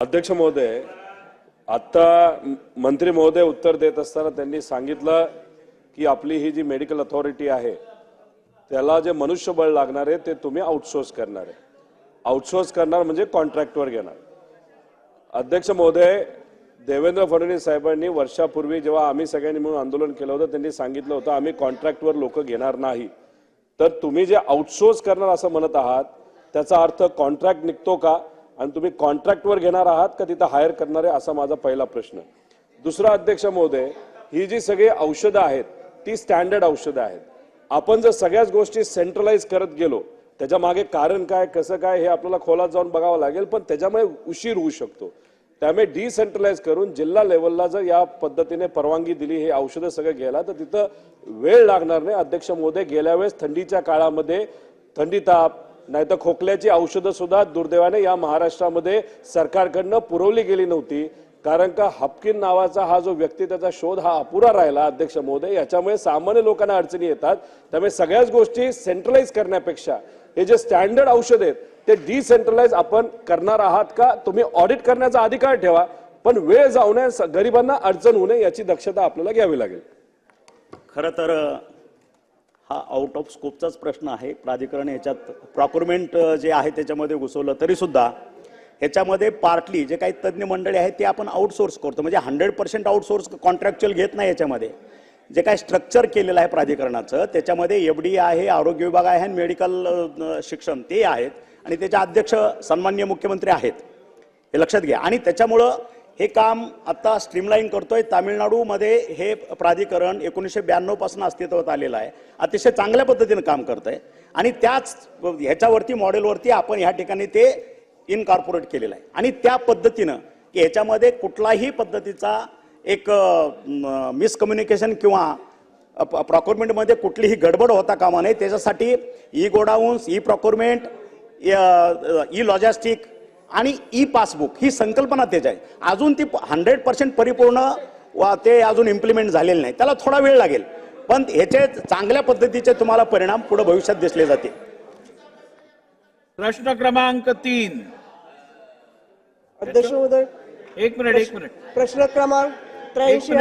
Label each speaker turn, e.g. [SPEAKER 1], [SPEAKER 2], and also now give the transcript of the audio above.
[SPEAKER 1] अध्यक्ष महोदय आता मंत्री महोदय उत्तर देत असताना त्यांनी सांगितलं की आपली ही जी मेडिकल अथॉरिटी आहे त्याला जे मनुष्यबळ लागणार आहे ते तुम्ही आउटसोर्स करणार आहे. आउटसोर्स करणार म्हणजे कॉन्ट्रॅक्टवर घेणार. अध्यक्ष महोदय देवेंद्र फडणवीस साहेबांनी वर्षापूर्वी जेव्हा आम्ही सगळ्यांनी मिळून आंदोलन केलं होतं त्यांनी सांगितलं होतं आम्ही कॉन्ट्रॅक्टवर लोक घेणार नाही. तर तुम्ही जे आउटसोर्स करणार असं म्हणत आहात त्याचा अर्थ कॉन्ट्रॅक्ट निघतो का? आणि तुम्ही कॉन्ट्रॅक्टवर घेणार आहात का तिथं हायर करणार आहे असा माझा पहिला प्रश्न. दुसरा अध्यक्ष महोदय ही जी सगळी औषधं आहेत ती स्टँडर्ड औषधं आहेत. आपण जर सगळ्याच गोष्टी सेंट्रलाइज करत गेलो त्याच्यामागे कारण काय कसं काय हे आपल्याला खोलात जाऊन बघावं लागेल पण त्याच्यामुळे उशीर होऊ शकतो. त्यामुळे डिसेंट्रलाइज करून जिल्हा लेवलला जर या पद्धतीने परवानगी दिली हे औषधं सगळं घ्यायला तर तिथं वेळ लागणार नाही. अध्यक्ष महोदय गेल्या वेळेस थंडीच्या काळामध्ये थंडी ताप नाहीतर खोकल्याची औषधं सुद्धा दुर्दैवाने या महाराष्ट्रामध्ये सरकारकडनं पुरवली गेली नव्हती. कारण का हपकिन नावाचा हा जो व्यक्ती त्याचा शोध हा अपुरा राहिला अध्यक्ष महोदय. याच्यामुळे सामान्य लोकांना अडचणी येतात. त्यामुळे सगळ्याच गोष्टी सेंट्रलाइज करण्यापेक्षा हे जे स्टँडर्ड औषध आहेत ते डिसेंट्रलाइज आपण करणार आहात का? तुम्ही ऑडिट करण्याचा अधिकार ठेवा. पण वेळ जाऊ नये गरिबांना अडचण होऊ नये याची दक्षता आपल्याला घ्यावी लागेल.
[SPEAKER 2] खरं तर हा आउट ऑफ स्कोपचाच प्रश्न आहे. प्राधिकरण याच्यात प्रॉक्युरमेंट जे आहे त्याच्यामध्ये घुसवलं तरी सुद्धा ह्याच्यामध्ये पार्टली जे काही तज्ज्ञ मंडळी आहेत ते आपण आउटसोर्स करतो. म्हणजे हंड्रेड पर्सेंट आउटसोर्स कॉन्ट्रॅक्च्युअल घेत नाही याच्यामध्ये. जे काही स्ट्रक्चर केलेलं आहे प्राधिकरणाचं त्याच्यामध्ये एफ डी आहे आरोग्य विभाग आहे आणि मेडिकल शिक्षण ते आहेत. आणि त्याच्या अध्यक्ष सन्मान्य मुख्यमंत्री आहेत. हे लक्षात घ्या. आणि त्याच्यामुळं हे काम आता स्ट्रीमलाईन करतोय. तामिळनाडूमध्ये हे प्राधिकरण एकोणीसशे ब्याण्णवपासून अस्तित्वात आलेलं आहे. अतिशय चांगल्या पद्धतीनं काम करतं आहे आणि त्याच ह्याच्यावरती मॉडेलवरती आपण ह्या ठिकाणी ते इनकॉर्पोरेट केलेलं आहे. आणि त्या पद्धतीनं की ह्याच्यामध्ये कुठलाही पद्धतीचा एक मिसकम्युनिकेशन किंवा प्रॉक्युरमेंटमध्ये कुठलीही गडबड होता कामा नये. त्याच्यासाठी e godowns e procurement e logistic आणि ई पासबुक ही संकल्पना त्याची आहे. अजून ती हंड्रेड पर्सेंट परिपूर्ण ते अजून इम्प्लिमेंट झालेलं नाही. त्याला थोडा वेळ लागेल. पण ह्याचे चांगल्या पद्धतीचे तुम्हाला परिणाम पुढे भविष्यात दिसले जातील.
[SPEAKER 3] प्रश्न क्रमांक तीन.
[SPEAKER 4] अध्यक्ष महोदय.
[SPEAKER 3] एक मिनिट एक मिनिट.
[SPEAKER 4] प्रश्न क्रमांक त्र्याऐंशी